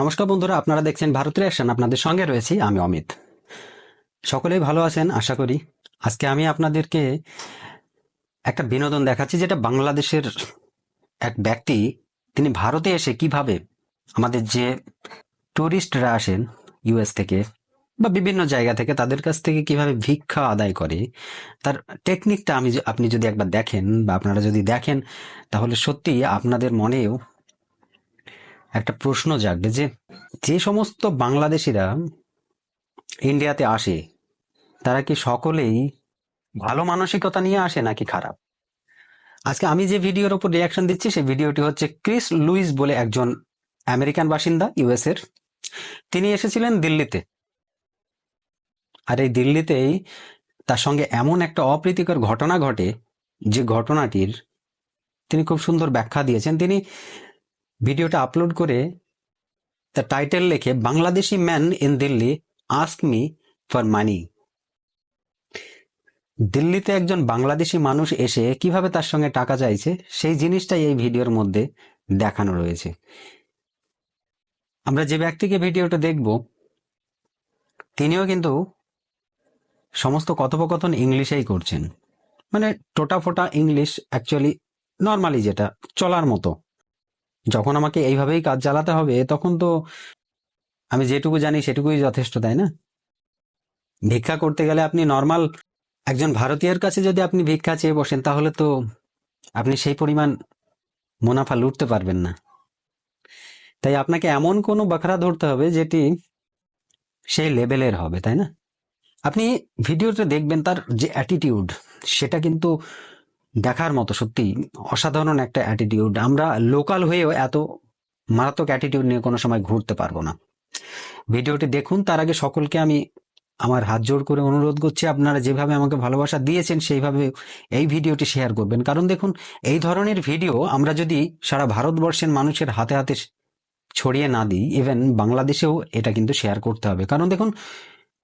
নমস্কার বন্ধুরা, আপনারা দেখছেন ভারতের অ্যাকশন আপনাদের সঙ্গে রয়েছি আমি অমিত। সকলেই ভালো আছেন, আশা করি। আজকে আমি আপনাদেরকে একটা বিনোদন দেখাচ্ছি, যেটা বাংলাদেশের এক ব্যক্তি, তিনি ভারতে এসে কীভাবে আমাদের যে ট্যুরিস্টরা আসেন ইউএস থেকে বা বিভিন্ন জায়গা থেকে তাদের কাছ থেকে কীভাবে ভিক্ষা আদায় করে, তার টেকনিকটা আমি আপনি যদি একবার দেখেন বা আপনারা যদি দেখেন, তাহলে সত্যি আপনাদের মনেও একটা প্রশ্ন জাগবে যে যে সমস্ত বাংলাদেশিরা ইন্ডিয়াতে আসে, তারা কি সকলেই ভালো মানসিকতা নিয়ে আসে নাকি খারাপ? আজকে আমি যে ভিডিওর উপর রিয়াকশন দিচ্ছি, সেই ভিডিওটি হচ্ছে ক্রিস লুইস বলে একজন আমেরিকান বাসিন্দা ইউএস এর। তিনি এসেছিলেন দিল্লিতে। আর এই দিল্লিতেই তার সঙ্গে এমন একটা অপ্রীতিকর ঘটনা ঘটে, যে ঘটনাটির তিনি খুব সুন্দর ব্যাখ্যা দিয়েছেন। তিনি ভিডিওটা আপলোড করে তার টাইটেল লিখে, Bangladeshi man in Delhi, ask me for money. দিল্লিতে একজন বাংলাদেশি মানুষ এসে কীভাবে তার সঙ্গে টাকা চাইছে, সেই জিনিসটাই এই ভিডিওর মধ্যে দেখানো রয়েছে। আমরা যে ব্যক্তিকে ভিডিওটা দেখব, তিনিও কিন্তু সমস্ত কথোপকথন ইংলিশেই করছেন। মানে টোটা ফোটা ইংলিশ অ্যাকচুয়ালি নর্মালি যেটা, চলার মতো। যখন আমাকে এইভাবেই কাজ চালাতে হবে, তখন তো আমি যেটুকু জানি সেটুকুই যথেষ্ট, তাই না? ভিক্ষা করতে গেলে আপনি নর্মাল একজন ভারতীয়ের কাছে যদি আপনি ভিক্ষা চেয়ে বসেন, তাহলে তো আপনি সেই পরিমাণ মুনাফা লুটতে পারবেন না। তাই আপনাকে এমন কোনো বাখরা ধরতে হবে যেটি সেই লেভেলের হবে, তাই না? আপনি ভিডিওতে দেখবেন তার যে অ্যাটিটিউড সেটা কিন্তু দেখার মতো সত্যি অসাধারণ একটা অ্যাটিটিউড আমরা লোকাল হয়েও এত মারাত্মক অ্যাটিটিউড নিয়ে কোনো সময় ঘুরতে পারব না। ভিডিওটি দেখুন, তার আগে সকলকে আমি আমার হাত জোড় করে অনুরোধ করছি, আপনারা যেভাবে আমাকে ভালোবাসা দিয়েছেন, সেইভাবে এই ভিডিওটি শেয়ার করবেন। কারণ দেখুন, এই ধরনের ভিডিও আমরা যদি সারা ভারতবর্ষের মানুষের হাতে হাতে ছড়িয়ে না দিই ইভেন বাংলাদেশেও এটা কিন্তু শেয়ার করতে হবে। কারণ দেখুন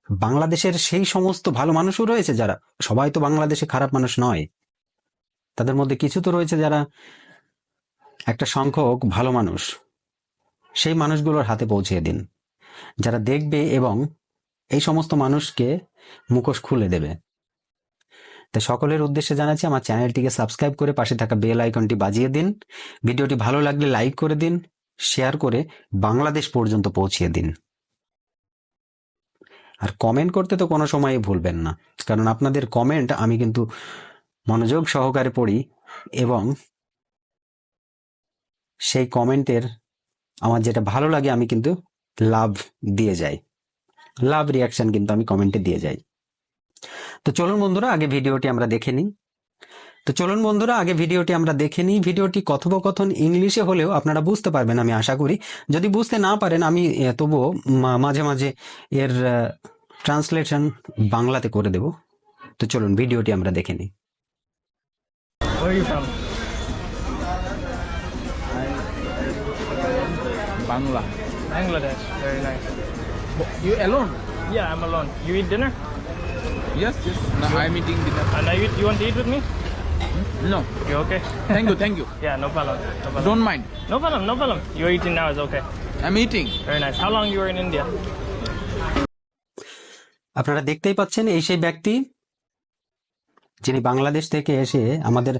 বাংলাদেশের সেই সমস্ত ভালো মানুষও রয়েছে যারা, সবাই তো বাংলাদেশে খারাপ মানুষ নয়। তাদের মধ্যে কিছু তো রয়েছে যারা একটা সংখ্যক ভালো মানুষ, সেই মানুষগুলোর হাতে পৌঁছিয়ে দিন। যারা দেখবে এবং এই সমস্ত মানুষকে মুখোশ খুলে দেবে। তাই সকলের উদ্দেশ্যে জানাচ্ছি, আমার চ্যানেলটিকে সাবস্ক্রাইব করে পাশে থাকা বেল আইকনটি বাজিয়ে দিন। ভিডিওটি ভালো লাগলে লাইক করে দিন, শেয়ার করে বাংলাদেশ পর্যন্ত পৌঁছিয়ে দিন। কমেন্ট করতে তো কোনো সময়ই ভুলবেন না। কারণ আপনাদের কমেন্ট আমি কিন্তু মনোযোগ সহকারে পড়ি এবং সেই কমেন্টের আমার যেটা ভালো লাগে আমি কিন্তু লাভ দিয়ে যাই। লাভ রিয়াকশন কিন্তু আমি কমেন্টে দিয়ে যাই। তো চলুন বন্ধুরা, আগে ভিডিওটি আমরা দেখে নিই। তো চলুন বন্ধুরা আগে ভিডিওটি আমরা দেখে নিই। ভিডিওটি কথোপকথন ইংলিশে হলেও আপনারা বুঝতে পারবেন আমি আশা করি। যদি বুঝতে না পারেন আমি তবুও মাঝে মাঝে এর ট্রান্সলেশন বাংলাতে করে দেব। তো চলুন ভিডিওটি আমরা দেখে নিই। Bangla. No. You okay? Thank you, thank you. yeah, no problem. No problem. Don't mind. No problem, no problem. You're eating now is okay. I'm eating. Very nice. How long you were in India? আপনারা দেখতেই পাচ্ছেন এই সেই ব্যক্তি যিনি বাংলাদেশ থেকে এসে আমাদের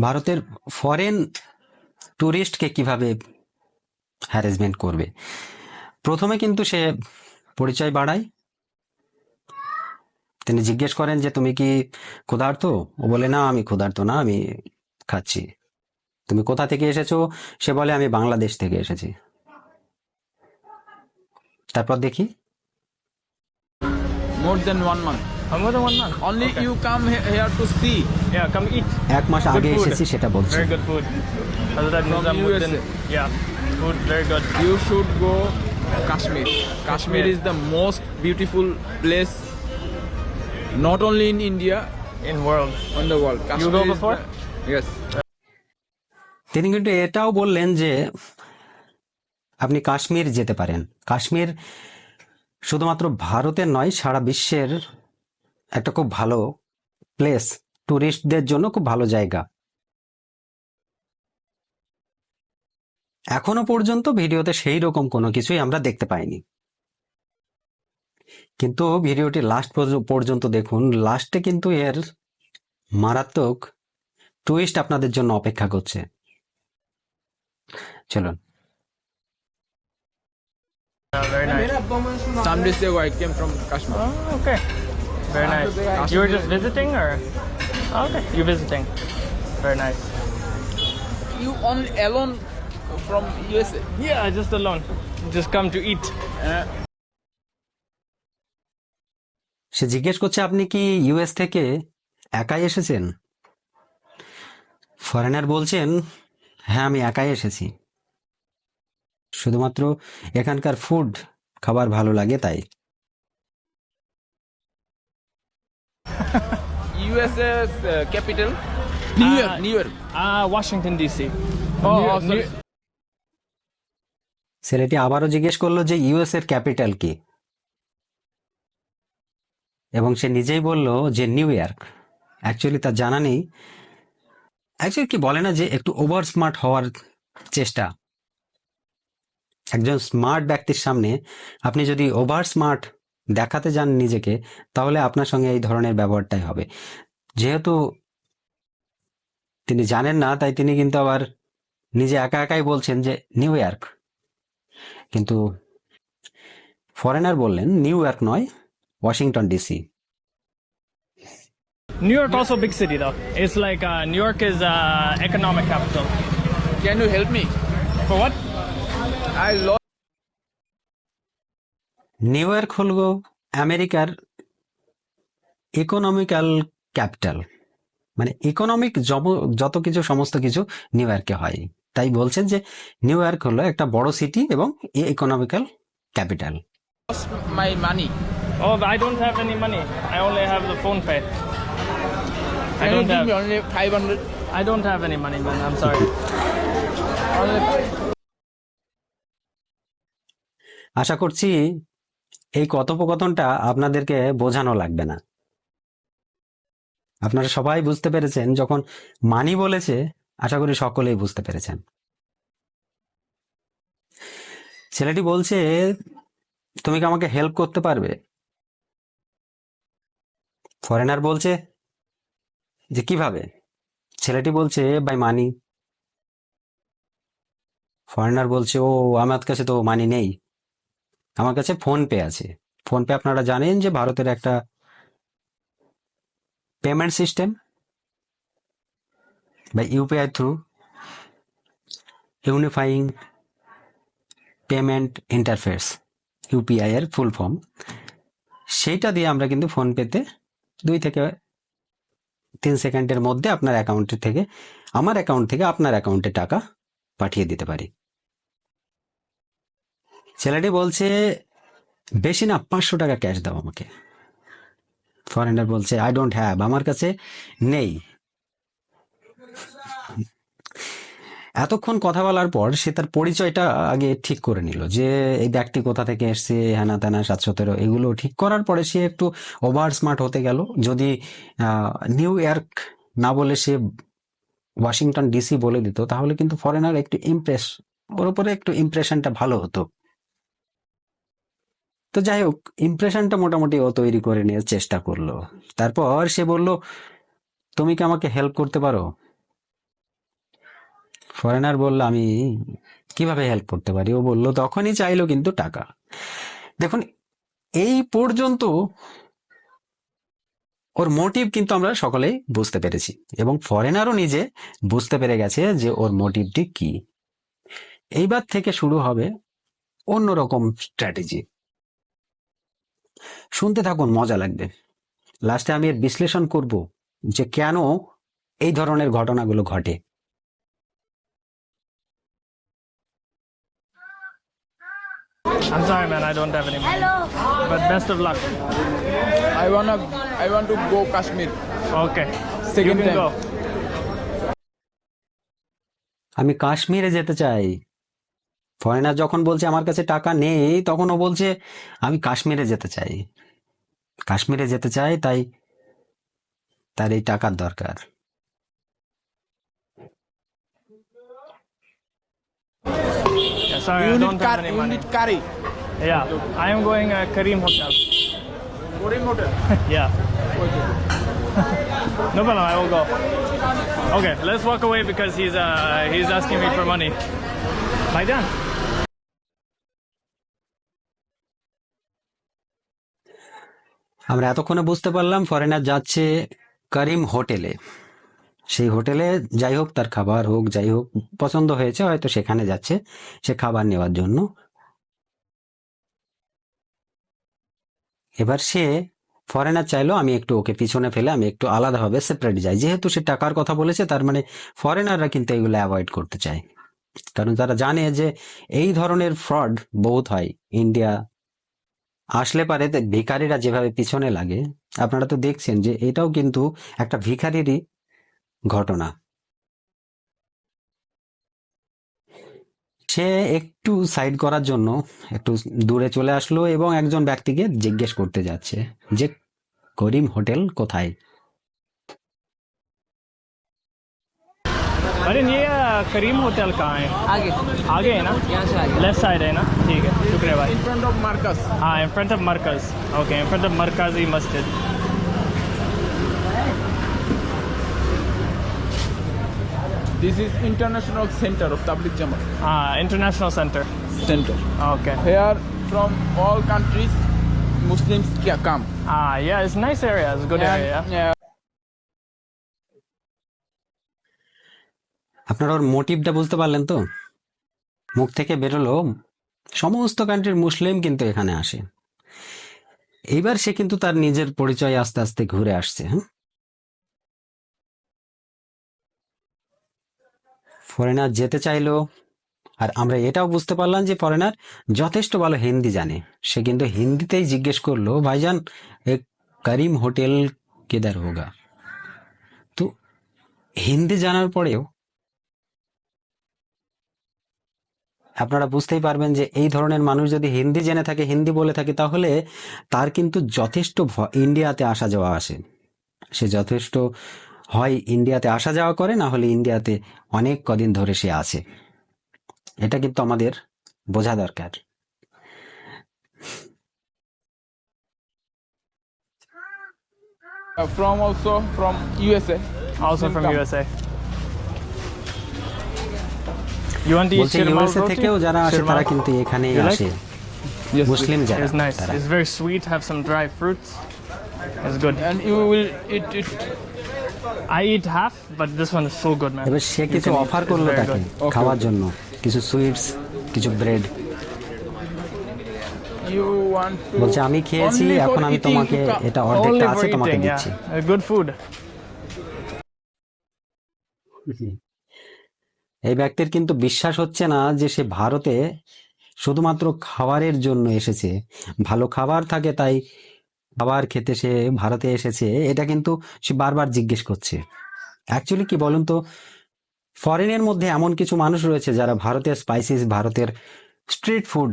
ভারতের ফরেন ট্যুরিস্টকে কীভাবে হ্যারাসমেন্ট করবে প্রথমে কিন্তু সে পরিচয় বাড়ায় তিনি জিজ্ঞেস করেন যে তুমি কি ক্ষুধার্ত? ও বলে না আমি ক্ষুধার্ত না আমি খাচ্ছি। তুমি কোথা থেকে এসেছ? সে বলে আমি বাংলাদেশ থেকে এসেছি। তারপর দেখি। More than one month one month only you come here to see এক মাস আগে এসেছি সেটা বলছি। Kashmir is the most beautiful place not only in India, In world. on the world. Kashmir you go before? the- yes. তিনি কিন্তু এটাও বললেন যে আপনি কাশ্মীর যেতে পারেন কাশ্মীর শুধুমাত্র ভারতের নয় সারা বিশ্বের একটা খুব ভালো প্লেস ট্যুরিস্টদের জন্য খুব ভালো জায়গা এখনও পর্যন্ত ভিডিওতে সেই রকম কোনো কিছুই আমরা দেখতে পাইনি কিন্তু ভিডিওটি লাস্ট পর্যন্ত দেখুন। লাস্টে কিন্তু এর মারাত্মক টুইস্ট আপনাদের জন্য অপেক্ষা করছে। চলুন। You সে জিজ্ঞেস করছে আপনি কি ইউএস থেকে একাই এসেছেন? ফরেনার বলছেন হ্যাঁ আমি একাই এসেছি। শুধুমাত্র এখানকার ফুড খাবার ভালো লাগে তাই। Washington D.C. New Oh, York, oh, sorry. New- ছেলেটি আবারও জিজ্ঞেস করল যে ইউএস এর ক্যাপিটাল কি? এবং সে নিজেই বলল যে নিউ ইয়র্ক। অ্যাকচুয়ালি তার জানা নেই। অ্যাকচুয়ালি কি বলে না যে একটু ওভার স্মার্ট হওয়ার চেষ্টা। একজন স্মার্ট ব্যক্তির সামনে আপনি যদি ওভার স্মার্ট দেখাতে যান নিজেকে, তাহলে আপনার সঙ্গে এই ধরনের ব্যবহারটাই হবে। যেহেতু তিনি জানেন না, তাই তিনি কিন্তু আবার নিজে একা একাই বলছেন যে নিউ ইয়র্ক। কিন্তু ফরেনার বললেন, নিউ ইয়র্ক নয় Washington DC New York also big city though. It's like uh, New York is uh, economic capital. Can you help me? For what? I lost. New York হল আমেরিকার economical capital মানে economic যত কিছু সমস্ত কিছু new ইয়র্কে হয় তাই বলছেন যে নিউ ইয়র্ক হলো একটা বড় সিটি এবং economical capital my money. Oh, but I don't have any money. I only have the phone pay. I Can you don't give have. me only 500? I don't have any money, man. I'm sorry. Only আশা করছি এই কথোপকথনটা আপনাদেরকে বোঝানো লাগবে না আপনারা সবাই বুঝতে পেরেছেন যখন মানি বলেছে আশা করি সকলেই বুঝতে পেরেছেন ছেলেটি বলছে তুমি কি আমাকে হেল্প করতে পারবে ফরেনার বলছে যে, কীভাবে? ছেলেটি বলছে বাই মানি ফরেনার বলছে, ও, আমার কাছে তো মানি নেই। আমার কাছে ফোন পে আছে। ফোন পে আপনারা জানেন যে, ভারতের একটা পেমেন্ট সিস্টেম বা UPI through unifying payment interface UPI এর ফুল ফর্ম সেইটা দিয়ে আমরা কিন্তু ফোন পেতে দুই থেকে তিন সেকেন্ডের মধ্যে আপনার অ্যাকাউন্টের থেকে, আমার অ্যাকাউন্ট থেকে আপনার অ্যাকাউন্টে টাকা পাঠিয়ে দিতে পারি। ছেলেটি বলছে, বেশি না, পাঁচশো টাকা ক্যাশ দাও আমাকে। ফরেনার বলছে আই ডোন্ট হ্যাভ আমার কাছে নেই। এতক্ষণ কথা বলার পর সে তার পরিচয়টা আগে ঠিক করে নিল যে এই ব্যক্তি কোথা থেকে এসছে হ্যানা ত্যানা সাত সতেরো এগুলো ঠিক করার পরে সে একটু ওভার স্মার্ট হতে গেল। যদি নিউ ইয়র্ক না বলে সে ওয়াশিংটন ডিসি বলে দিত, তাহলে কিন্তু ফরেনার একটু ইমপ্রেস, ওর উপরে একটু ইমপ্রেশনটা ভালো হতো। তো যাই হোক, ইমপ্রেশনটা মোটামুটি ও তৈরি করে নেওয়ার চেষ্টা করল। তারপর সে বলল, তুমি কি আমাকে হেল্প করতে পারো? ফরেনার বলল, আমি কীভাবে হেল্প করতে পারি? ও বলল, তখনই চাইলো কিন্তু টাকা। দেখুন, এই পর্যন্ত ওর মোটিভ কিন্তু আমরা সকলেই বুঝতে পেরেছি এবং ফরেনারও নিজে বুঝতে পেরে গেছে যে ওর মোটিভটি কি। এইবার থেকে শুরু হবে অন্যরকম স্ট্র্যাটেজি শুনতে থাকুন, মজা লাগবে। লাস্টে আমি এর বিশ্লেষণ করব যে কেন এই ধরনের ঘটনাগুলো ঘটে। I'm sorry, man. I don't have any money. Hello. But best of luck. I wanna. I want to go Kashmir. Okay. Second you can time. go. আমি কাশ্মীরে যেতে চাই ফরেনার যখন বলছে আমার কাছে টাকা নেই তখন ও বলছে আমি কাশ্মীরে যেতে চাই কাশ্মীরে যেতে চাই তাই তার এই টাকার দরকার Sorry, I you don't need, have any you money. need curry. Yeah, I am going uh, Kareem Hotel. Korean hotel. Yeah. no problem, I will go. Okay, let's walk away because he's uh he's asking me for money. Bye then. আমরা এতক্ষণে বুঝতে পারলাম foreigner যাচ্ছে করিম হোটেলে সেই হোটেলে যাই হোক তার খাবার হোক, যাই হোক, পছন্দ হয়েছে হয়তো সেখানে যাচ্ছে, সে খাবার নেওয়ার জন্য। এবার সে ফরেনার চাইলো আমি একটু ওকে পিছনে ফেলে আমি একটু আলাদাভাবে সেপারেট যাই। যেহেতু সে টাকার কথা বলেছে, তার মানে ফরেনাররা কিন্তু এগুলো অ্যাভয়েড করতে চায়। কারণ তারা জানে যে এই ধরনের ফ্রড বহুত হয়। ইন্ডিয়া আসলে পারে ভিখারিরা যেভাবে পিছনে লাগে, আপনারা তো দেখছেন যে এটাও কিন্তু একটা ভিখারিরই ঘটনা সে একটু সাইড করার জন্য একটু দূরে চলে আসলো এবং একজন ব্যক্তিকে জিজ্ঞেস করতে যাচ্ছে যে করিম হোটেল কোথায় अरे ये uh, करीम होटल कहाँ है आगे आगे है ना यहाँ से आगे लेफ्ट साइड है ना ठीक है शुक्रिया भाई In front of Marcus. हाँ in front of Markaz okay in front of Markazi Masjid This is International Center of Tabligh Jamaat. हाँ international center Center. okay Here from all countries, Muslims come. ah yeah it's nice area it's a good area And, uh, আপনারা ওর মোটিভটা বুঝতে পারলেন তো মুখ থেকে বেরোলো সমস্ত কান্ট্রির মুসলিম কিন্তু এখানে আসে এইবার সে কিন্তু তার নিজের পরিচয় আস্তে আস্তে ঘুরে আসছে হ্যাঁ ফরেনার যেতে চাইলো। আর আমরা এটাও বুঝতে পারলাম যে ফরেনার যথেষ্ট ভালো হিন্দি জানে। সে কিন্তু হিন্দিতেই জিজ্ঞেস করল, ভাইজান এক করিম হোটেল কেদার হোগা? তো হিন্দি জানার পরেও আপনারা বুঝতেই পারবেন যে এই ধরনের মানুষ যদি হিন্দি জেনে থাকে, হিন্দি বলে থাকে, তাহলে তার কিন্তু যথেষ্ট ইন্ডিয়াতে আসা যাওয়া আসে। সে যথেষ্ট হয় ইন্ডিয়াতে আসা যাওয়া করে না হলে ইন্ডিয়াতে অনেক কদিন ধরে সে আছে এটা কিন্তু আমাদের বোঝা দরকার uh, from also from USA. also from USA you want to eat বলছে roti থেকেও যারা আসে তারা কিন্তু এখানেই আসে মুসলিম যারা it's nice it's very sweet have some dry fruits it's good And you will eat it. I eat half but this one is so good man. এবার সে কিছু অফার করল তাকে. খাওয়ার জন্য। কিছু সুইটস কিছু ব্রেড You want to. বলছে আমি খেয়েছি এখন আমি তোমাকে. এটা অর্ধেকটা আছে তোমাকে দিচ্ছি। good food. এই ব্যক্তির কিন্তু বিশ্বাস হচ্ছে না যে সে ভারতে শুধুমাত্র খাবারের জন্য এসেছে। ভালো খাবার থাকে তাই খাবার খেতে সে ভারতে এসেছে, এটা কিন্তু সে বারবার জিজ্ঞেস করছে। অ্যাকচুয়ালি কি বলুন তো ফরেনের মধ্যে এমন কিছু মানুষ রয়েছে যারা ভারতের স্পাইসিস ভারতের স্ট্রিট ফুড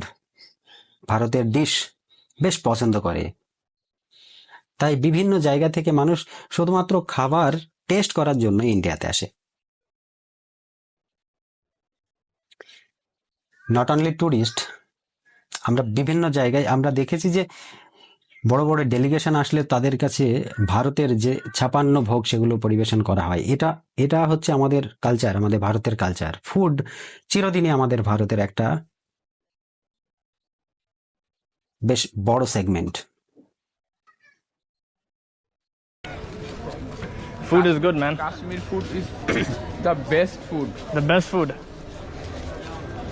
ভারতের ডিশ বেশ পছন্দ করে। তাই বিভিন্ন জায়গা থেকে মানুষ শুধুমাত্র খাবার টেস্ট করার জন্য ইন্ডিয়াতে আসে। নট অনলি ট্যুরিস্ট আমরা বিভিন্ন জায়গায় আমরা দেখেছি যে বড় বড় ডেলিগেশন আসলে তাদের কাছে ভারতের যে ছাপান্ন ভোগ সেগুলো পরিবেশন করা হয়। এটা এটা হচ্ছে আমাদের কালচার আমাদের ভারতের কালচার ফুড চিরদিনই আমাদের ভারতের একটা বেশ বড় segment food is good man. Kashmir food is the best food. the best food.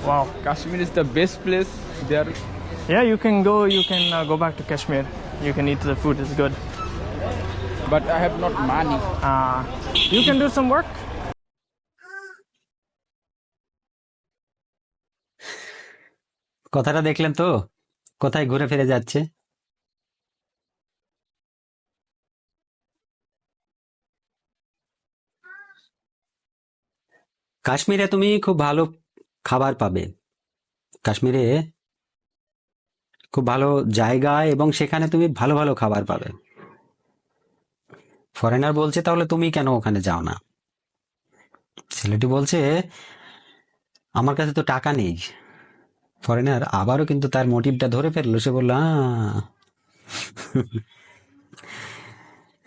Wow. Kashmir is the best place. There, yeah you can go you can uh, go back to Kashmir you can eat the food it's good but I have not money. Ah, uh, you can do some work কথাটা দেখলেন তো কোথায় ঘুরে ফিরে যাচ্ছে কাশ্মীরে তুমি খুব ভালো খাবার পাবে কাশ্মীরে খুব ভালো জায়গা এবং সেখানে তুমি ভালো ভালো খাবার পাবে। ফরেনার বলছে, তাহলে তুমি কেন ওখানে যাও না? ছেলেটি বলছে, আমার কাছে তো টাকা নেই। ফরেনার আবারও কিন্তু তার মোটিভটা ধরে ফেলল। সে বলল।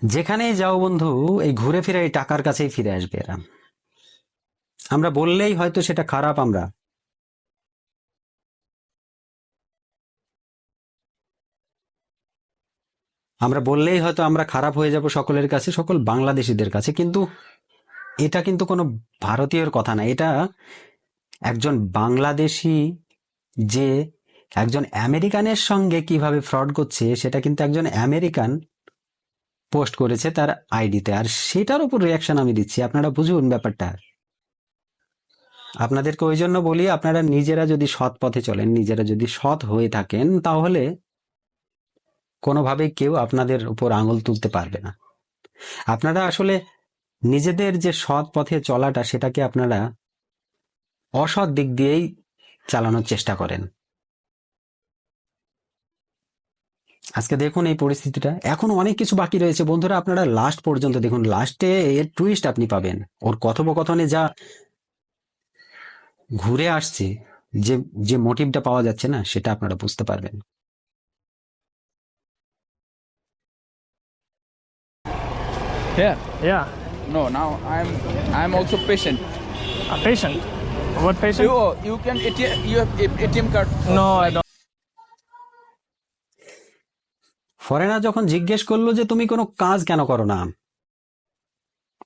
যেখানেই যাও বন্ধু, এই ঘুরে ফিরে এই টাকার কাছেই ফিরে আসবে এরা। আমরা বললেই হয়তো সেটা খারাপ আমরা। আমরা বললেই হয়তো আমরা খারাপ হয়ে যাব সকলের কাছে, সকল বাংলাদেশিদের কাছে, কিন্তু এটা কিন্তু কোনো ভারতীয়র কথা না। এটা একজন বাংলাদেশি যে একজন আমেরিকানের সঙ্গে কীভাবে ফ্রড করছে, সেটা কিন্তু একজন আমেরিকান পোস্ট করেছে তার আইডিতে। আর সেটার উপর রিয়াকশন আমি দিচ্ছি। আপনারা বুঝুন ব্যাপারটা। আপনাদেরকে ওই জন্য বলি, আপনারা নিজেরা যদি সৎ পথে চলেন, নিজেরা যদি সৎ হয়ে থাকেন, তাহলে কোনোভাবেই কেউ আপনাদের উপর আঙুল তুলতে পারবে না। আপনারা আসলে নিজেদের যে সৎ পথে চলাটা, সেটাকে আপনারা অসৎ দিক দিয়েই চালানোর চেষ্টা করেন। আজকে দেখুন এই পরিস্থিতিটা। এখন অনেক কিছু বাকি রয়েছে। বন্ধুরা, আপনারা লাস্ট পর্যন্ত দেখুন। লাস্টে এর টুইস্ট আপনি পাবেন। ওর কথোপকথনে যা ঘুরে আসছে, যে যে মোটিভটা পাওয়া যাচ্ছে না, সেটা আপনারা বুঝতে পারবেন। Here? Yeah. No, now I'm I'm also patient. A patient. What patient? You you can ATM, you have ATM card. No, I don't. Foreigner যখন জিজ্ঞেস করল যে তুমি কোনো কাজ কেন করো না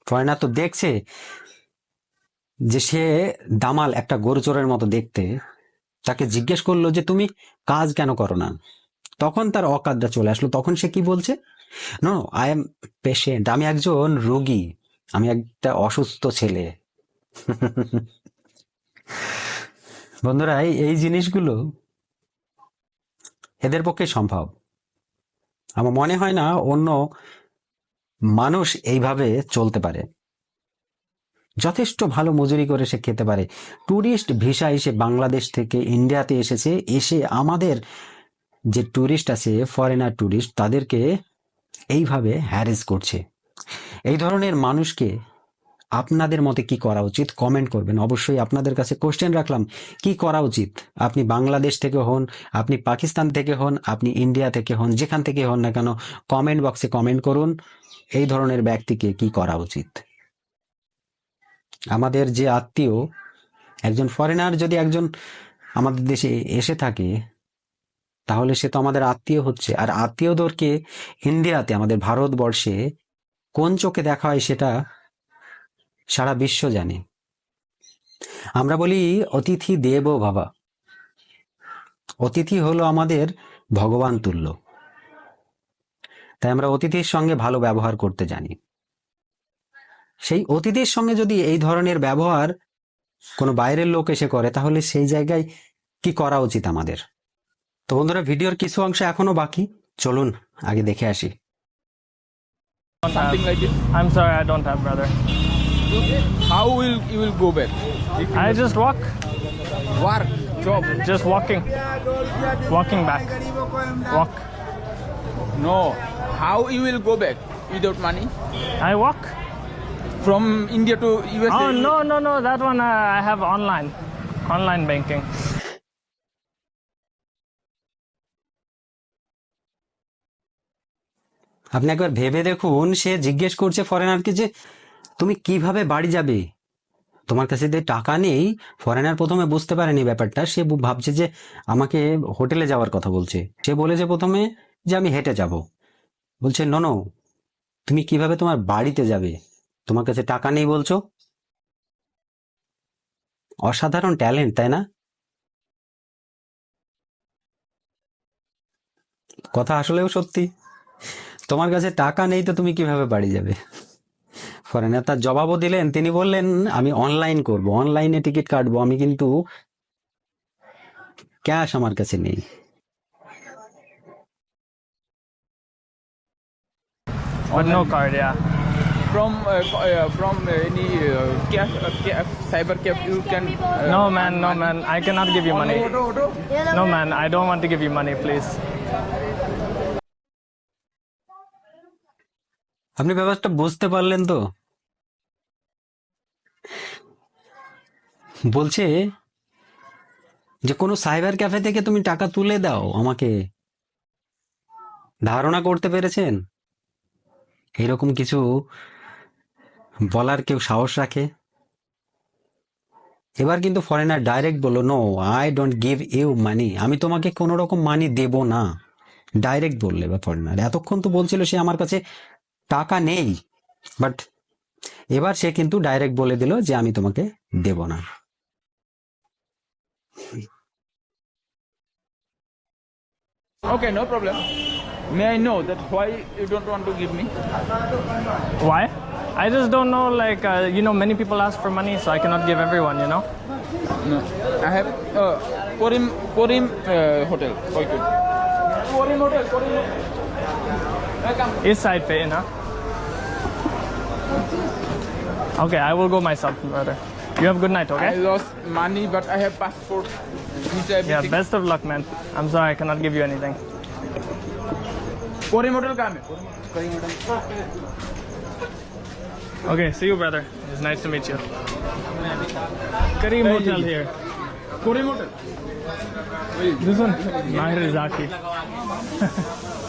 ফরেনার তো দেখছে যে সে দামাল একটা গরু চোরের মতো দেখতে তাকে জিজ্ঞেস করল যে তুমি কাজ কেন করো না তখন তার অকাদটা চলে আসলো তখন সে কি বলছে নো আই এম পেশেন্ট আমি একজন রোগী। আমি একটা অসুস্থ ছেলে। বন্ধুরা, এই- জিনিসগুলো এদের পক্ষে সম্ভব। আমার মনে হয় না অন্য মানুষ এইভাবে চলতে পারে। যথেষ্ট ভালো মজুরি করে সে খেতে পারে। ট্যুরিস্ট ভিসা এসে বাংলাদেশ থেকে ইন্ডিয়াতে এসেছে। এসে আমাদের যে ট্যুরিস্ট আছে ফরেনার ট্যুরিস্ট তাদেরকে এইভাবে হ্যারেস করছে। এই ধরনের মানুষকে আপনাদের মতে কি করা উচিত? কমেন্ট করবেন। অবশ্যই আপনাদের কাছে কোশ্চেন রাখলাম। কি করা উচিত? আপনি বাংলাদেশ থেকে হন, আপনি পাকিস্তান থেকে হন, আপনি ইন্ডিয়া থেকে হন, যেখান থেকে হন না কেন কমেন্ট বক্সে কমেন্ট করুন। এই ধরনের ব্যক্তিকে কি করা উচিত? আমাদের যে আত্মীয়, একজন ফরেনার যদি একজন আমাদের দেশে এসে থাকে তাহলে সে তো আমাদের আত্মীয় হচ্ছে। আর আত্মীয়দেরকে ইন্ডিয়াতে, আমাদের ভারতবর্ষে কোন চোখে দেখা হয় সেটা সারা বিশ্ব জানে। আমরা বলি অতিথি দেব বাবা অতিথি হলো আমাদের ভগবান তুল্য। তাই আমরা অতিথির সঙ্গে ভালো ব্যবহার করতে জানি। সেই অতিথির সঙ্গে যদি এই ধরনের ব্যবহার কোনো বাইরের লোক এসে করে, তাহলে সেই জায়গায় কি করা উচিত আমাদের? তো বন্ধুরা ভিডিওর কিছু অংশ এখনও বাকি চলুন আগে দেখে আসি. Something like this. I'm sorry, I don't have, brother. How will you will go back? I just walk, work job. just walking, walking back. Walk. No. How you will go back without money I walk. from India to USA? Oh no, no, no. That one uh, I have online, online banking. আপনি একবার ভেবে দেখুন, সে জিজ্ঞেস করছে ফরেনারকে যে, তুমি কীভাবে বাড়ি যাবে? তোমার কাছে যে টাকা নেই ফরেনার প্রথমে বুঝতে পারেনি ব্যাপারটা। সে ভাবছে যে, আমাকে হোটেলে যাওয়ার কথা বলছে। সে বলেছে প্রথমে যে আমি হেঁটে যাব। বলছে নো নো তুমি কীভাবে তোমার বাড়িতে যাবে? তোমার কাছে টাকা নেই বলছো? অসাধারণ ট্যালেন্ট, তাই না? কথা আসলেও সত্যি। তোমার কাছে টাকা নেই তো তুমি কীভাবে বাড়ি যাবে ফরেনার তার জবাবও দিলেন তিনি বললেন আমি অনলাইন করব অনলাইনে টিকিট কাটবো আমি কিন্তু ক্যাশ আমার কাছে নেই But no card, yeah. From uh, uh, from uh, any uh, cafe, uh, cafe, cyber cafe, you can. Uh, No man, no man. I cannot give you money. No man, I don't want to give you money, please. আপনি ব্যাপারটা বুঝতে পারলেন তো? বলছে যে কোনো cyber cafe থেকে তুমি টাকা তুলে দাও আমাকে। ধারণা করতে পেরেছেন? এরকম কিছু বলার কেউ সাহস রাখে? এবার কিন্তু ফরেনার ডাইরেক্ট বলল no I don't give you money আমি তোমাকে কোনো রকম মানি দেব না। ডাইরেক্ট বললে বা ফরেনার এতক্ষণ তো বলছিল সে আমার কাছে টাকা নেই বাট এবার সে কিন্তু ডাইরেক্ট বলে দিল যে আমি তোমাকে দেব না Okay, no problem. May I know that why you don't want to give me? Why? I just don't know, like, uh, you know, many people ask for money, so I cannot give everyone, you know? No. I have uh, Korim Korim uh, hotel. Okay. Korim hotel. Korim hotel. Inside fitting, huh? Okay, I will go myself, brother. You have a good night, okay? I lost money, but I have passport. Yeah, best of luck, man. I'm sorry, I cannot give you anything. Okay, see you, brother. It's nice to meet you. Kareem Hotel here. Kareem Hotel? This one? Mahir Zaki.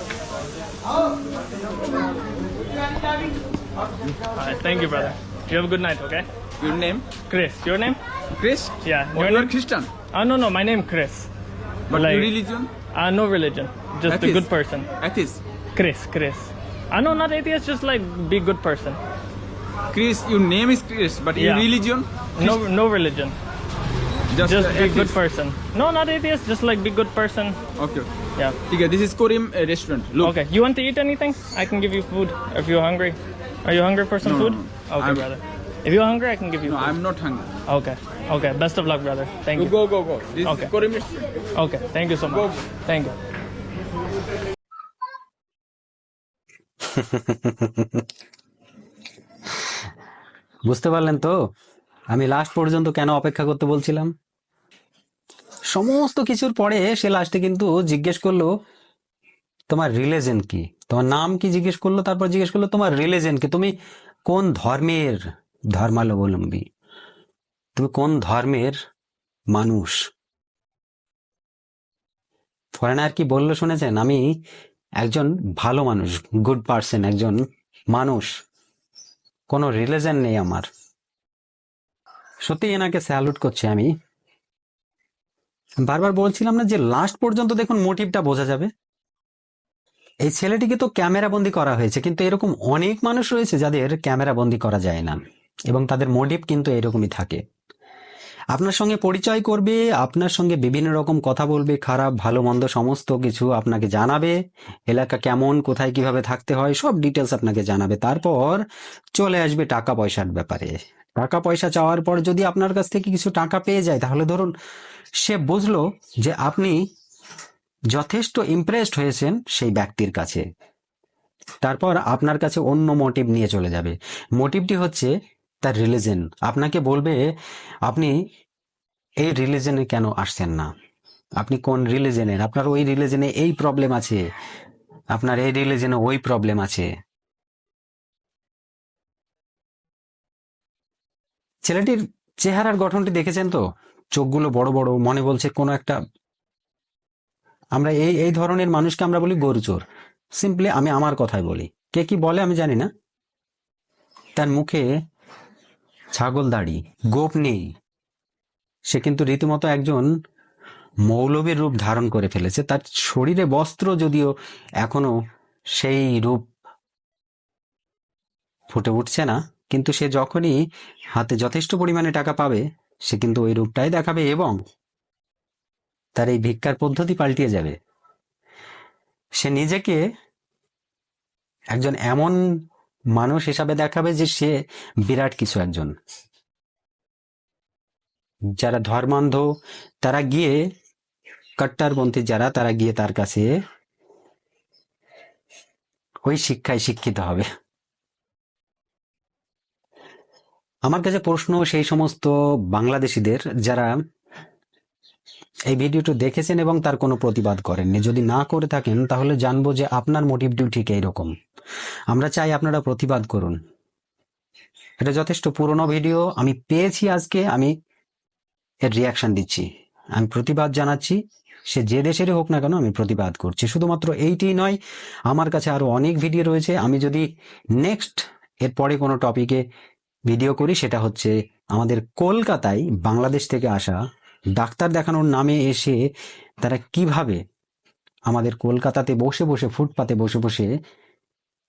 Alright, thank you, brother. You have a good night, okay? Your name? Chris, your name? Chris. Yeah, your name? Christian, Uh, no, no, my name Chris. but Like- your religion? Uh, no religion, just a good person. Atheist. Chris, Chris. Uh, no, not atheist, just like be good person. Chris, your name is Chris, but your Yeah. religion? No, no religion, Just, just be good person. No, not atheist, just like be good person. Okay. Yeah. Okay, this is Korean uh, restaurant. Look. Okay. You want to eat anything? I can give you food if you're hungry. Are you hungry for some no, food? No, no. Okay, I'm, brother. If you're hungry, I can give you. No, food. I'm not hungry. Okay. Okay. Best of luck, brother. Thank you. Go, go, go. This okay. Korean restaurant. Okay. Thank you so much. Go. Thank you. বুঝতে পারলেন তো আমি last পর্যন্ত কেন অপেক্ষা করতে বলছিলাম সমস্ত কিছুর পরে সে লাস্টে কিন্তু জিজ্ঞেস করল, তোমার রিলিজন কি? তোমার নাম কি জিজ্ঞেস করল? তারপর জিজ্ঞেস করল, তোমার রিলিজন কি? তুমি কোন ধর্মের ধর্মাবলম্বী? তুমি কোন ধর্মের মানুষ? ফরেনার কি বলল শুনেছেন? আমি একজন ভালো মানুষ গুড পার্সন একজন মানুষ। কোনো রিলিজন নেই আমার। সত্যি এনাকে স্যালুট করছি আমি। বারবার বলছিলাম না যে লাস্ট পর্যন্ত দেখুন মোটিভটা বোঝা যাবে। এই ছেলেটিকে তো ক্যামেরা বন্দি করা হয়েছে, কিন্তু এরকম অনেক মানুষ রয়েছে যাদের ক্যামেরা বন্দি করা যায় না, এবং তাদের মোটিভ কিন্তু এরকমই থাকে। আপনার সঙ্গে পরিচয় করবে, আপনার সঙ্গে বিভিন্ন রকম কথা বলবে, খারাপ, ভালো, মন্দ, সমস্ত কিছু আপনাকে জানাবে, এলাকা কেমন, কোথায়, কীভাবে থাকতে হয়, সব ডিটেলস আপনাকে জানাবে। তারপর চলে আসবে টাকা পয়সার ব্যাপারে। টাকা পয়সা চাওয়ার পর যদি আপনার কাছ থেকে কিছু টাকা পেয়ে যায়, তাহলে ধরুন সে বুঝলো যে আপনি যথেষ্ট ইমপ্রেসড হয়েছেন সেই ব্যক্তির কাছে। তারপর আপনার কাছে অন্য মোটিভ নিয়ে চলে যাবে। মোটিভটি হচ্ছে তার রিলিজন আপনাকে বলবে, আপনি এই রিলিজনে কেন আসছেন না? আপনি কোন রিলিজনের আপনার ওই রিলিজনে এই প্রবলেম আছে। আপনার এই রিলিজনে ওই প্রবলেম আছে। ছেলেটির চেহারার গঠনটি দেখেছেন তো? চোখগুলো বড় বড়, মনে বলছে কোনো একটা আমরা এই এই ধরনের মানুষকে আমরা বলি গরু চোর। সিম্পলি আমি আমার কথাই বলি। কে কি বলে আমি জানি না। তার মুখে ছাগল দাড়ি, গোপ নেই। সে কিন্তু রীতিমতো একজন মৌলবীর রূপ ধারণ করে ফেলেছে। তার শরীরে বস্ত্র যদিও এখনও সেই রূপ ফুটে উঠছে না, কিন্তু সে যখনই হাতে যথেষ্ট পরিমাণে টাকা পাবে সে কিন্তু ওই রূপটাই দেখাবে এবং তার এই ভিক্ষার পদ্ধতি পাল্টিয়ে যাবে। সে নিজেকে একজন এমন মানুষ হিসাবে দেখাবে যে সে বিরাট কিছু একজন। যারা ধর্মান্ধ, তারা গিয়ে কট্টারপন্থী যারা, তারা গিয়ে তার কাছে ওই শিক্ষায় শিক্ষিত হবে। আমার কাছে প্রশ্ন সেই সমস্ত বাংলাদেশিদের যারা এই ভিডিওটি দেখেছেন এবং তার কোনো প্রতিবাদ করেননি। যদি না করে থাকেন, তাহলে জানব যে আপনার মোটিভটিও ঠিক এইরকম। আমরা চাই আপনারা প্রতিবাদ করুন। এটা যথেষ্ট পুরনো ভিডিও, আমি পেয়েছি আজকে, আমি এর রিয়াকশন দিচ্ছি। আমি প্রতিবাদ জানাচ্ছি, সে যে দেশেরই হোক না কেন আমি প্রতিবাদ করছি। শুধুমাত্র এইটি নয়, আমার কাছে আরও অনেক ভিডিও রয়েছে। আমি যদি নেক্সট এর পরে কোনো টপিকে ভিডিও করি, সেটা হচ্ছে আমাদের কলকাতায় বাংলাদেশ থেকে আসা ডাক্তার দেখানোর নামে এসে তারা কীভাবে আমাদের কলকাতাতে বসে বসে, ফুটপাতে বসে বসে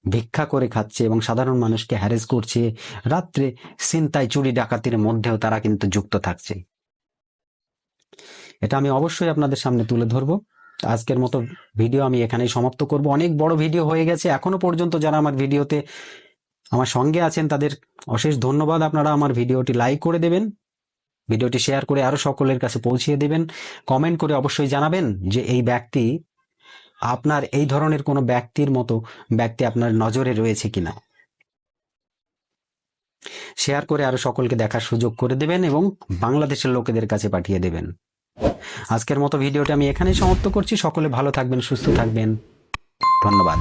ভিক্ষা করে খাচ্ছে এবং সাধারণ মানুষকে হ্যারেস করছে, রাত্রে চিন্তায় চুরি, ডাকাতির মধ্যেও তারা কিন্তু যুক্ত থাকছে। এটা আমি অবশ্যই আপনাদের সামনে তুলে ধরবো। আজকের মতো ভিডিও আমি এখানেই সমাপ্ত করব। অনেক বড় ভিডিও হয়ে গেছে। এখনও পর্যন্ত যারা আমার ভিডিওতে আমার সঙ্গে আছেন তাদের অশেষ ধন্যবাদ। আপনারা আমার ভিডিওটি লাইক করে দেবেন, ভিডিওটি শেয়ার করে আরও সকলের কাছে পৌঁছিয়ে দেবেন। কমেন্ট করে অবশ্যই জানাবেন যে এই ব্যক্তি আপনার এই ধরনের কোনো ব্যক্তির মতো ব্যক্তি আপনার নজরে রয়েছে কিনা। শেয়ার করে আরও সকলকে দেখার সুযোগ করে দেবেন এবং বাংলাদেশের লোকেদের কাছে পাঠিয়ে দেবেন। আজকের মতো ভিডিওটা আমি এখানেই সমাপ্ত করছি। সকলে ভালো থাকবেন, সুস্থ থাকবেন। ধন্যবাদ।